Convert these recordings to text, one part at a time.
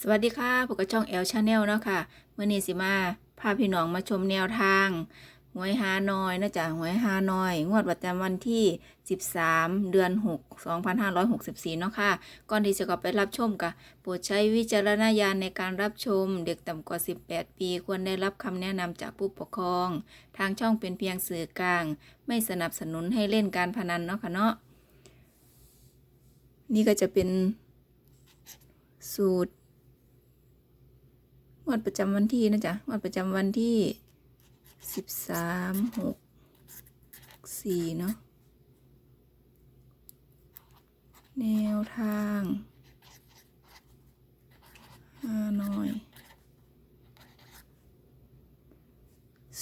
สวัสดีค่ะพวกกระช่องแอลชาแนลเนาะค่ะเมื่อนี้สิมาพาพี่น้องมาชมแนวทางหวยฮานอยนะจ๊ะหวยฮานอย งวดประจำวันที่ 13 เดือน 6 2564 เนาะค่ะ ก่อนที่จะกลับไปรับชมกะโปรดใช้วิจารณญาณในการรับชม เด็กต่ำกว่า 18 ปี ควรได้รับคำแนะนำจากผู้ปกครอง ทางช่องเป็นเพียงสื่อกลาง ไม่สนับสนุนให้เล่นการพนันเนาะค่ะเนาะนี่ก็จะเป็นสูตร งวดประจำวันที่นะจ๊ะงวดประจำวันที่สิบสามหกสี่เนาะแนวทางฮานอย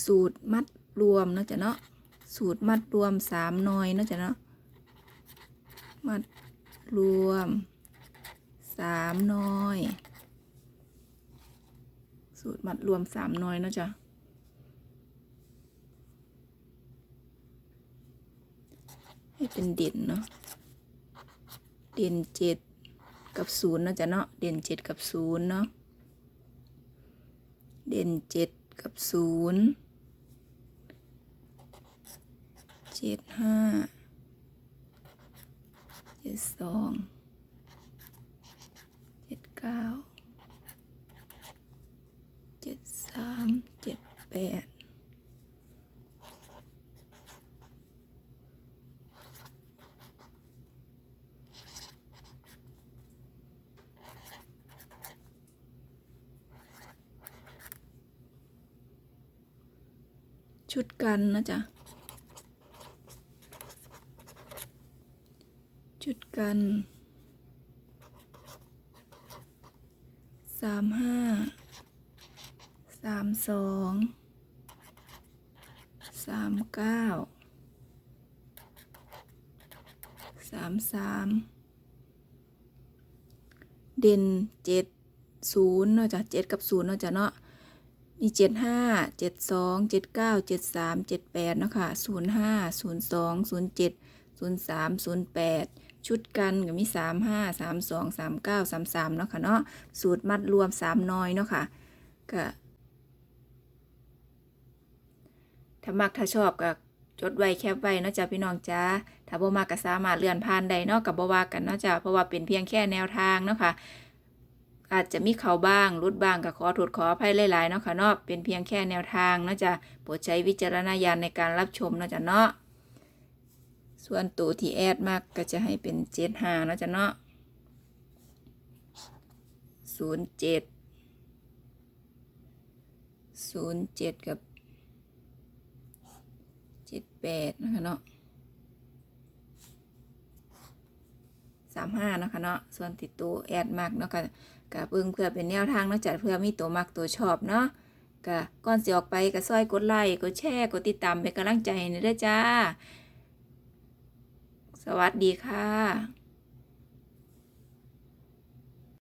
สูตรมัดรวมนะจ๊ะเนาะสูตรมัดรวมสามหน่อยนะจ๊ะเนาะมัดรวมสามนอย สูตรมัดรวมสามน่อยเนาะจ๊ะให้เป็นเด่นเนาะเด่นเจ็ดกับศูนย์เนาะจ๊ะเนาะเด่นเจ็ดกับศูนย์เนาะเด่นเจ็ดกับศูนย์เจ็ดห้าเจ็ดสองเจ็ดเก้า เจ็ดสามเจ็ดแปดชุดกันนะจ๊ะ ชุดกันสามห้า สามสองสามเก้าสามสามเด่นเจ็ดศูนย์เนาะจ้ะเจ็ดกับศูนย์เนาะจ้ะเนาะมีเจ็ดห้าเจ็ดสองเจ็ดเก้าเจ็ดสามเจ็ดแปดเนาะค่ะศูนย์ห้าศูนย์สองศูนย์เจ็ดศูนย์สามศูนย์แปดชุดกันก็มีสามห้าสามสองสามเก้าสามสามเนาะค่ะเนาะสูตรมัดรวมสามน้อยเนาะค่ะก็ ถ้ามักถ้าชอบก็จดไว้แคปไว้เนาะจ้ะพี่น้องจ้าถ้าบ่มักก็สามารถเลื่อนผ่านได้เนาะกับบ่ว่ากันเนาะจ้ะเพราะว่าเป็นเพียงแค่แนวทางเนาะค่ะอาจจะมีเขาบ้างรุดบ้างก็ขอโทษขออภัยหลายๆเนาะค่ะเนาะเป็นเพียงแค่แนวทางเนาะจ้ะโปรดใช้วิจารณญาณในการรับชมเนาะจ้ะเนาะส่วนตัวที่แอดมากก็จะให้เป็นเจ็ดห้าเนาะจ้ะเนาะศูนย์เจ็ดศูนย์เจ็ดกับ จ็ดแปดนะคะเนาะสามห้านะคะเนาะส่วนติดตัวแอดมากเนาะก็กับเบิ่งเพื่อเป็นแนวทางเนาะจัดเพื่อมีตัวมักตัวชอบเนาะก็ก่อนสิออกไปก็ซอยกดไลค์กดแชร์กดติดตามเป็นกำลังใจให้หนี่อยเด้อจ้า สวัสดีค่ะ